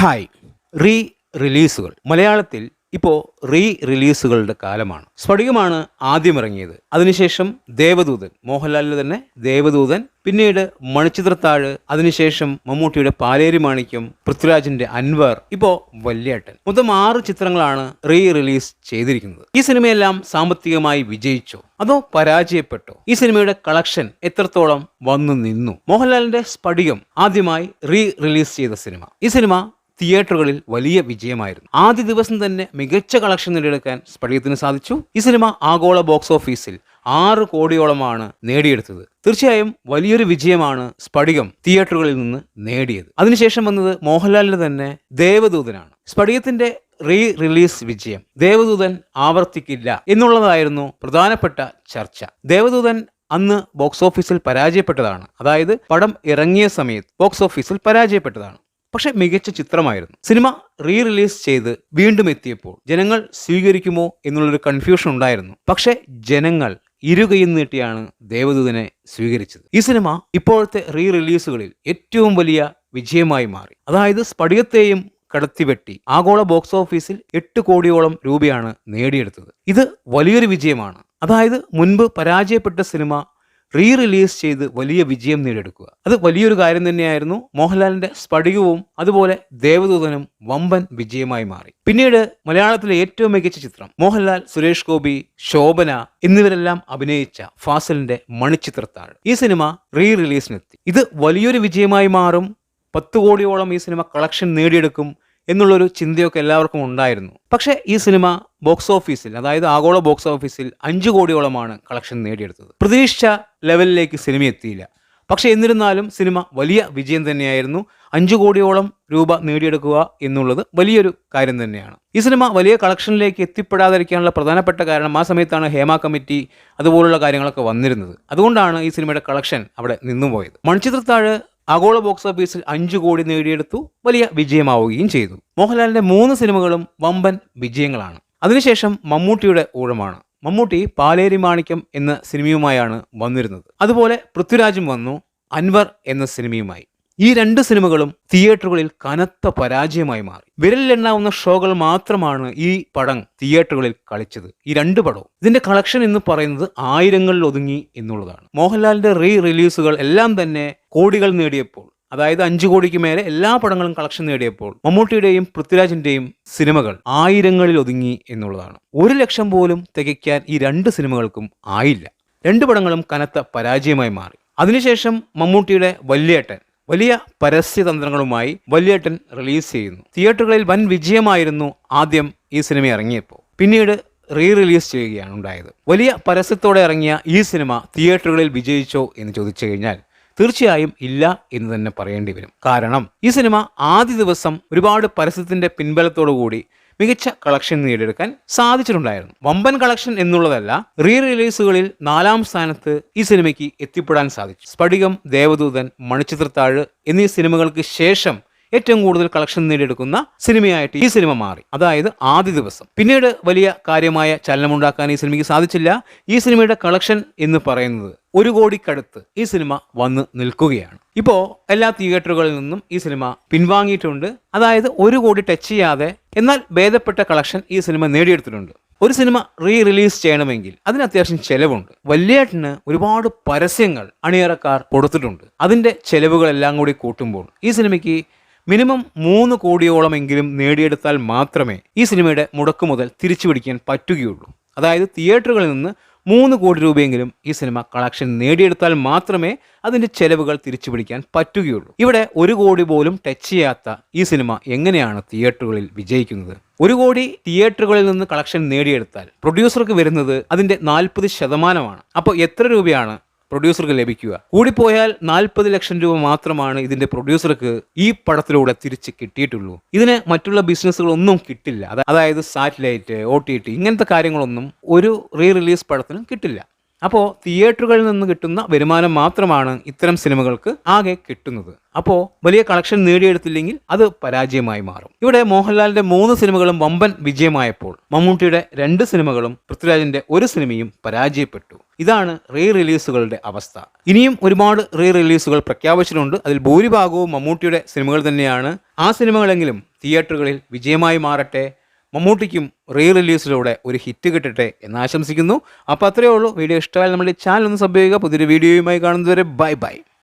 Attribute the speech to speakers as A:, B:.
A: Hi. Re റിലീസുകൾ മലയാളത്തിൽ ഇപ്പോൾ re റിലീസുകളുടെ കാലമാണ്. സ്ഫടികമാണ് ആദ്യം ഇറങ്ങിയത്. അതിനുശേഷം ദേവദൂതൻ മോഹൻലാലിന് തന്നെ ദേവദൂതൻ പിന്നീട് മണിച്ചിത്രത്താഴ് അതിനുശേഷം മമ്മൂട്ടിയുടെ പാലേരി മാണിക്യം പൃഥ്വിരാജിന്റെ അൻവർ ഇപ്പോ വല്യേട്ടൻ. മൊത്തം ആറ് ചിത്രങ്ങളാണ് റീ റിലീസ് ചെയ്തിരിക്കുന്നത്. ഈ സിനിമയെല്ലാം സാമ്പത്തികമായി വിജയിച്ചോ? അതോ പരാജയപ്പെട്ടോ? ഈ സിനിമയുടെ കളക്ഷൻ എത്രത്തോളം വന്നു നിന്നു? മോഹൻലാലിന്റെ സ്ഫടികം ആദ്യമായി റീ റിലീസ് ചെയ്ത സിനിമ. ഈ സിനിമ തിയേറ്ററുകളിൽ വലിയ വിജയമായിരുന്നു. ആദ്യ ദിവസം തന്നെ മികച്ച കളക്ഷൻ നേടിയെടുക്കാൻ സ്പടികത്തിന് സാധിച്ചു. ഈ സിനിമ ആഗോള ബോക്സ് ഓഫീസിൽ ആറ് കോടിയോളമാണ് നേടിയെടുത്തത്. തീർച്ചയായും വലിയൊരു വിജയമാണ് സ്പടികം തിയേറ്ററുകളിൽ നിന്ന് നേടിയത്. അതിനുശേഷം വന്നത് മോഹൻലാലിന്റെ തന്നെ ദേവദൂതനാണ്. സ്പടികത്തിന്റെ റീ റിലീസ് വിജയം ദേവദൂതൻ ആവർത്തിക്കില്ല എന്നുള്ളതായിരുന്നു പ്രധാനപ്പെട്ട ചർച്ച. ദേവദൂതൻ അന്ന് ബോക്സ് ഓഫീസിൽ പരാജയപ്പെട്ടതാണ്. അതായത് പടം ഇറങ്ങിയ സമയത്ത് ബോക്സ് ഓഫീസിൽ പരാജയപ്പെട്ടതാണ്. പക്ഷെ മികച്ച ചിത്രമായിരുന്നു. സിനിമ റീ റിലീസ് ചെയ്ത് വീണ്ടും എത്തിയപ്പോൾ ജനങ്ങൾ സ്വീകരിക്കുമോ എന്നുള്ളൊരു കൺഫ്യൂഷൻ ഉണ്ടായിരുന്നു. പക്ഷെ ജനങ്ങൾ ഇരുകയും നീട്ടിയാണ് ദേവദൂതനെ സ്വീകരിച്ചത്. ഈ സിനിമ ഇപ്പോഴത്തെ റീ റിലീസുകളിൽ ഏറ്റവും വലിയ വിജയമായി മാറി. അതായത് സ്പടികത്തെയും കടത്തിവെട്ടി ആഗോള ബോക്സ് ഓഫീസിൽ എട്ട് കോടിയോളം രൂപയാണ് നേടിയെടുത്തത്. ഇത് വലിയൊരു വിജയമാണ്. അതായത് മുൻപ് പരാജയപ്പെട്ട സിനിമ റീ റിലീസ് ചെയ്ത് വലിയ വിജയം നേടിയെടുക്കുക. അത് വലിയൊരു കാര്യം തന്നെയായിരുന്നു. മോഹൻലാലിന്റെ സ്ഫടികവും അതുപോലെ ദേവദൂതനും വമ്പൻ വിജയമായി മാറി. പിന്നീട് മലയാളത്തിലെ ഏറ്റവും മികച്ച ചിത്രം മോഹൻലാൽ സുരേഷ് ഗോപി ശോഭന എന്നിവരെല്ലാം അഭിനയിച്ച ഫാസലിന്റെ മണിച്ചിത്രത്താഴ്. ഈ സിനിമ റീ റിലീസിനെത്തി ഇത് വലിയൊരു വിജയമായി മാറും. പത്ത് കോടിയോളം ഈ സിനിമ കളക്ഷൻ നേടിയെടുക്കും. എന്നുള്ളൊരു ചിന്തയൊക്കെ എല്ലാവർക്കും ഉണ്ടായിരുന്നു. പക്ഷേ ഈ സിനിമ ബോക്സ് ഓഫീസിൽ അതായത് ആഗോള ബോക്സ് ഓഫീസിൽ അഞ്ചു കോടിയോളമാണ് കളക്ഷൻ നേടിയെടുത്തത്. പ്രതീക്ഷിച്ച ലെവലിലേക്ക് സിനിമ എത്തിയില്ല. പക്ഷേ എന്നിരുന്നാലും സിനിമ വലിയ വിജയം തന്നെയായിരുന്നു. അഞ്ചു കോടിയോളം രൂപ നേടിയെടുക്കുക എന്നുള്ളത് വലിയൊരു കാര്യം തന്നെയാണ്. ഈ സിനിമ വലിയ കളക്ഷനിലേക്ക് എത്തിപ്പെടാതിരിക്കാനുള്ള പ്രധാനപ്പെട്ട കാരണം ആ സമയത്താണ് ഹേമ കമ്മിറ്റി അതുപോലുള്ള കാര്യങ്ങളൊക്കെ വന്നിരുന്നത്. അതുകൊണ്ടാണ് ഈ സിനിമയുടെ കളക്ഷൻ അവിടെ നിന്നുപോയത്. മൺചിത്രത്താഴ് ആഗോള ബോക്സ് ഓഫീസിൽ അഞ്ചു കോടി നേടിയെടുത്തു വലിയ വിജയമാവുകയും ചെയ്തു. മോഹൻലാലിന്റെ മൂന്ന് സിനിമകളും വമ്പൻ വിജയങ്ങളാണ്. അതിനുശേഷം മമ്മൂട്ടിയുടെ ഊഴമാണ്. മമ്മൂട്ടി പാലേരി മാണിക്യം എന്ന സിനിമയുമായാണ് വന്നിരുന്നത്. അതുപോലെ പൃഥ്വിരാജും വന്നു അൻവർ എന്ന സിനിമയുമായി. ഈ രണ്ട് സിനിമകളും തിയേറ്ററുകളിൽ കനത്ത പരാജയമായി മാറി. വിരലിലെണ്ണാവുന്ന ഷോകൾ മാത്രമാണ് ഈ പടം തിയേറ്ററുകളിൽ കളിച്ചത്. ഈ രണ്ട് പടവും. ഇതിന്റെ കളക്ഷൻ എന്ന് പറയുന്നത് ആയിരങ്ങളിൽ ഒതുങ്ങി എന്നുള്ളതാണ്. മോഹൻലാലിന്റെ റീ റിലീസുകൾ എല്ലാം തന്നെ കോടികൾ നേടിയപ്പോൾ അതായത് അഞ്ചു കോടിക്ക് മേലെ എല്ലാ പടങ്ങളും കളക്ഷൻ നേടിയപ്പോൾ മമ്മൂട്ടിയുടെയും പൃഥ്വിരാജിന്റെയും സിനിമകൾ ആയിരങ്ങളിൽ ഒതുങ്ങി എന്നുള്ളതാണ്. ഒരു ലക്ഷം പോലും തികയ്ക്കാൻ ഈ രണ്ട് സിനിമകൾക്കും ആയില്ല. രണ്ട് പടങ്ങളും കനത്ത പരാജയമായി മാറി. അതിനുശേഷം മമ്മൂട്ടിയുടെ വല്യേട്ടൻ വലിയ പരസ്യതന്ത്രങ്ങളുമായി വല്യേട്ടൻ റിലീസ് ചെയ്യുന്നു. തിയേറ്ററുകളിൽ വൻ വിജയമായിരുന്നു ആദ്യം ഈ സിനിമ ഇറങ്ങിയപ്പോൾ. പിന്നീട് റീ റിലീസ് ചെയ്യുകയാണ് ഉണ്ടായത്. വലിയ പരസ്യത്തോടെ ഇറങ്ങിയ ഈ സിനിമ തിയേറ്ററുകളിൽ വിജയിച്ചോ എന്ന് ചോദിച്ചു കഴിഞ്ഞാൽ തീർച്ചയായും ഇല്ല എന്ന് തന്നെ പറയേണ്ടി വരും. കാരണം ഈ സിനിമ ആദ്യ ദിവസം ഒരുപാട് പരസ്യത്തിന്റെ പിൻബലത്തോടു കൂടി മികച്ച കളക്ഷൻ നേടിയെടുക്കാൻ സാധിച്ചിട്ടുണ്ടായിരുന്നു. വമ്പൻ കളക്ഷൻ എന്നുള്ളതല്ല റീ റിലീസുകളിൽ നാലാം സ്ഥാനത്ത് ഈ സിനിമയ്ക്ക് എത്തിപ്പെടാൻ സാധിച്ചു. സ്ഫടികം ദേവദൂതൻ മണിച്ചിത്രത്താഴ് എന്നീ സിനിമകൾക്ക് ശേഷം ഏറ്റവും കൂടുതൽ കളക്ഷൻ നേടിയെടുക്കുന്ന സിനിമയായിട്ട് ഈ സിനിമ മാറി. അതായത് ആദ്യ ദിവസം. പിന്നീട് വലിയ കാര്യമായ ചലനമുണ്ടാക്കാൻ ഈ സിനിമയ്ക്ക് സാധിച്ചില്ല. ഈ സിനിമയുടെ കളക്ഷൻ എന്ന് പറയുന്നത് ഒരു കോടിക്കടുത്ത് ഈ സിനിമ വന്ന് നിൽക്കുകയാണ്. ഇപ്പോൾ എല്ലാ തിയേറ്ററുകളിൽ നിന്നും ഈ സിനിമ പിൻവാങ്ങിയിട്ടുണ്ട്. അതായത് ഒരു കോടി ടച്ച് ചെയ്യാതെ എന്നാൽ ഭേദപ്പെട്ട കളക്ഷൻ ഈ സിനിമ നേടിയെടുത്തിട്ടുണ്ട്. ഒരു സിനിമ റീ റിലീസ് ചെയ്യണമെങ്കിൽ അതിന് അത്യാവശ്യം ചെലവുണ്ട്. വല്യേട്ടന് ഒരുപാട് പരസ്യങ്ങൾ അണിയറക്കാർ കൊടുത്തിട്ടുണ്ട്. അതിന്റെ ചെലവുകളെല്ലാം കൂടി കൂട്ടുമ്പോൾ ഈ സിനിമയ്ക്ക് മിനിമം മൂന്ന് കോടിയോളമെങ്കിലും നേടിയെടുത്താൽ മാത്രമേ ഈ സിനിമയുടെ മുടക്കു മുതൽ തിരിച്ചു പിടിക്കാൻ പറ്റുകയുള്ളൂ. അതായത് തിയേറ്ററുകളിൽ നിന്ന് മൂന്ന് കോടി രൂപയെങ്കിലും ഈ സിനിമ കളക്ഷൻ നേടിയെടുത്താൽ മാത്രമേ അതിന്റെ ചെലവുകൾ തിരിച്ചു പിടിക്കാൻ പറ്റുകയുള്ളൂ. ഇവിടെ ഒരു കോടി പോലും ടച്ച് ചെയ്യാത്ത ഈ സിനിമ എങ്ങനെയാണ് തിയേറ്ററുകളിൽ വിജയിക്കുന്നത്? ഒരു കോടി തിയേറ്ററുകളിൽ നിന്ന് കളക്ഷൻ നേടിയെടുത്താൽ പ്രൊഡ്യൂസർക്ക് വരുന്നത് അതിന്റെ നാൽപ്പത് ശതമാനമാണ്. അപ്പോൾ എത്ര രൂപയാണ് പ്രൊഡ്യൂസർക്ക് ലഭിക്കുക. കൂടിപ്പോയാൽ നാൽപ്പത് ലക്ഷം രൂപ മാത്രമാണ് ഇതിന്റെ പ്രൊഡ്യൂസർക്ക് ഈ പടത്തിലൂടെ തിരിച്ച് കിട്ടിയിട്ടുള്ളൂ. ഇതിന് മറ്റുള്ള ബിസിനസ്സുകളൊന്നും കിട്ടില്ല. അതായത് സാറ്റലൈറ്റ് ഒ ടി ടി ഇങ്ങനത്തെ കാര്യങ്ങളൊന്നും ഒരു റീ റിലീസ് പടത്തിനും കിട്ടില്ല. അപ്പോൾ തിയേറ്ററുകളിൽ നിന്ന് കിട്ടുന്ന വരുമാനം മാത്രമാണ് ഇത്തരം സിനിമകൾക്ക് ആകെ കിട്ടുന്നത്. അപ്പോൾ വലിയ കളക്ഷൻ നേടിയെടുത്തില്ലെങ്കിൽ അത് പരാജയമായി മാറും. ഇവിടെ മോഹൻലാലിന്റെ മൂന്ന് സിനിമകളും വമ്പൻ വിജയമായപ്പോൾ മമ്മൂട്ടിയുടെ രണ്ട് സിനിമകളും പൃഥ്വിരാജിന്റെ ഒരു സിനിമയും പരാജയപ്പെട്ടു. ഇതാണ് റീ റിലീസുകളുടെ അവസ്ഥ. ഇനിയും ഒരുപാട് റീ റിലീസുകൾ പ്രഖ്യാപിച്ചിട്ടുണ്ട്. അതിൽ ഭൂരിഭാഗവും മമ്മൂട്ടിയുടെ സിനിമകൾ തന്നെയാണ്. ആ സിനിമകളെങ്കിലും തിയേറ്ററുകളിൽ വിജയമായി മാറട്ടെ മമ്മൂട്ടിക്കും റീ റിലീസിലൂടെ ഒരു ഹിറ്റ് കിട്ടട്ടെ എന്ന് ആശംസിക്കുന്നു. അപ്പോൾ അത്രയേ ഉള്ളൂ. വീഡിയോ ഇഷ്ടമായാലും നമ്മുടെ ചാനൽ ഒന്ന് സബ് ചെയ്യുക. പുതിയൊരു വീഡിയോയുമായി കാണുന്നതുവരെ ബൈ ബൈ